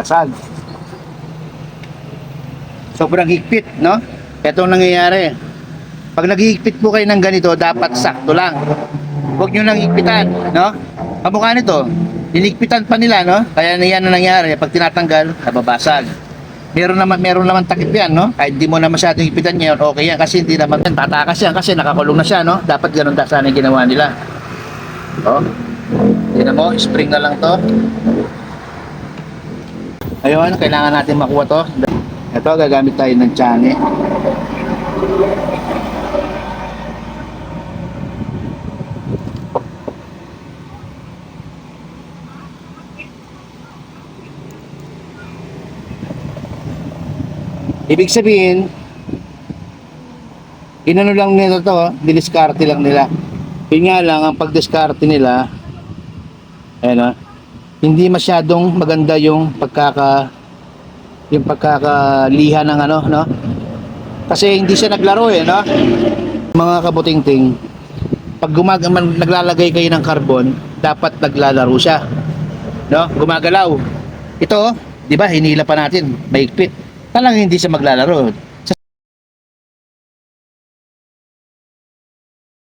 nababasag. Sobrang higpit, no? Ito ang nangyayari. Pag naghihigpit po kayo ng ganito, dapat sakto lang. Huwag nyo lang higpitan, no? Kamukha nito, hinigpitan pa nila, no? Kaya yan ang nangyari. Pag tinatanggal, nababasag. Meron naman, meron naman takip yan, no? Kahit di mo na masyadong higpitan ngayon, okay yan. Kasi hindi naman yan. Tatakas yan kasi nakakulong na siya, no? Dapat ganun da sana ginawa nila. Oh. Tingnan mo, spring na lang to. Ayun, kailangan natin makuha to. Ito, gagamit tayo ng tsane. Ibig sabihin, inano lang nila to, diniskarte lang nila. Yun nga lang, ang pagdiskarte nila, ayan o, hindi masyadong maganda yung pagkaka yung pagkakaliha ng ano, no? Kasi hindi siya naglaro eh, no? Mga kabutingting, pag gumag naglalagay kayo ng carbon, dapat naglalaro siya. No? Gumagalaw. Ito, 'di ba? Hinila pa natin, maigpit. Talagang hindi siya maglalaro.